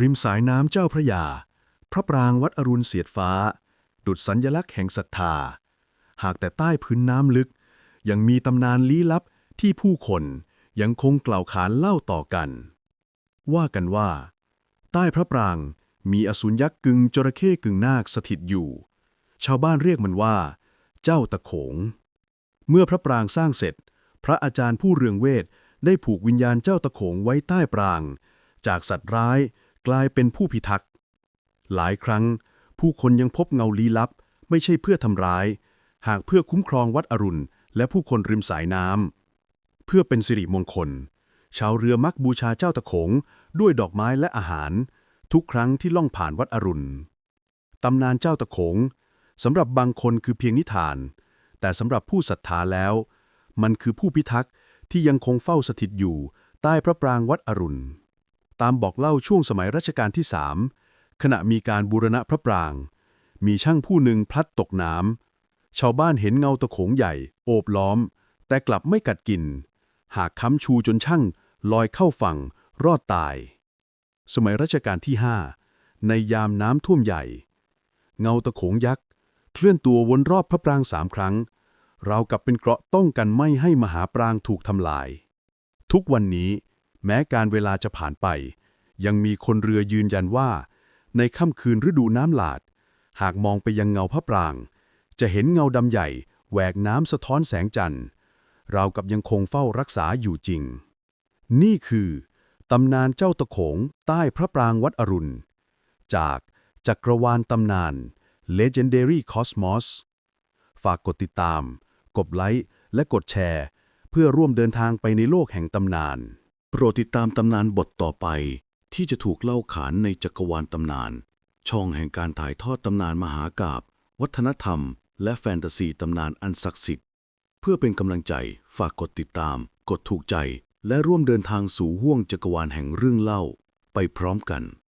ริมสายน้ำเจ้าพระยา พระปรางวัดอรุณเสียดฟ้า ดุจสัญญลักษณ์แห่งศรัทธา หากแต่ใต้พื้นน้ำลึก ยังมีตำนานลี้ลับที่ผู้คนยังคงกล่าวขานเล่าต่อกัน ว่ากันว่า ใต้พระปรางมีอสูรยักษ์กึ่งจระเข้กึ่งนาคสถิตอยู่ ชาวบ้านเรียกมันว่า เจ้าตะโขง เมื่อพระปรางสร้างเสร็จ พระอาจารย์ผู้เรืองเวทได้ผูกวิญญาณเจ้าตะโขงไว้ใต้ปราง จากสัตว์ร้าย กลายเป็นผู้พิทักษ์ หลายครั้ง ผู้คนยังพบเงาลี้ลับ ไม่ใช่เพื่อทำร้าย หากเพื่อคุ้มครองวัดอรุณ และผู้คนริมสายน้ำ เพื่อเป็นสิริมงคล ชาวเรือมักบูชาเจ้าตะโขง ด้วยดอกไม้และอาหาร ทุกครั้งที่ล่องผ่านวัดอรุณ ตำนานเจ้าตะโขงสำหรับบางคนคือเพียงนิทาน แต่สำหรับผู้ศรัทธาแล้ว มันคือผู้พิทักษ์ที่ยังคงเฝ้าสถิตอยู่ใต้พระปรางวัดอรุณ ตามบอกเล่าช่วงสมัยรัชกาลที่สามขณะมีการบูรณะพระปราง มีช่างผู้หนึ่งพลัดตกน้ำชาวบ้านเห็นเงาตะโขงใหญ่ โอบล้อม แต่กลับไม่กัดกิน หากค้ำชูจนช่างลอยเข้าฝั่ง รอดตาย สมัยรัชกาลที่ห้าในยามน้ำท่วมใหญ่ เงาตะโขงยักษ์เคลื่อนตัววนรอบพระปรางสามครั้ง เรากับเป็นเกราะป้องกันไม่ให้มหาปรางถูกทำลาย ทุกวันนี้ แม้การเวลาจะผ่านไป ยังมีคนเรือยืนยันว่า ในค่ำคืนฤดูน้ำหลาด หากมองไปยังเงาพระปราง จะเห็นเงาดำใหญ่แหวกน้ำสะท้อนแสงจันทร์ราวกับยังคงเฝ้ารักษาอยู่จริง นี่คือตำนานเจ้าตะโขงใต้พระปรางวัดอรุณ จากจักรวาลตำนาน Legendary Cosmos ฝากกดติดตาม กดไลค์และกดแชร์ เพื่อร่วมเดินทางไปในโลกแห่งตำนาน โปรดติดตามตำนานบทต่อไป ที่จะถูกเล่าขานในจักรวาลตำนาน ช่องแห่งการถ่ายทอดตำนานมหากาบวัฒนธรรม และแฟนตาซีตำนานอันศักดิ์สิทธิ์ เพื่อเป็นกำลังใจฝากกดติดตาม กดถูกใจ และร่วมเดินทางสู่ห้วงจักรวาลแห่งเรื่องเล่า ไปพร้อมกัน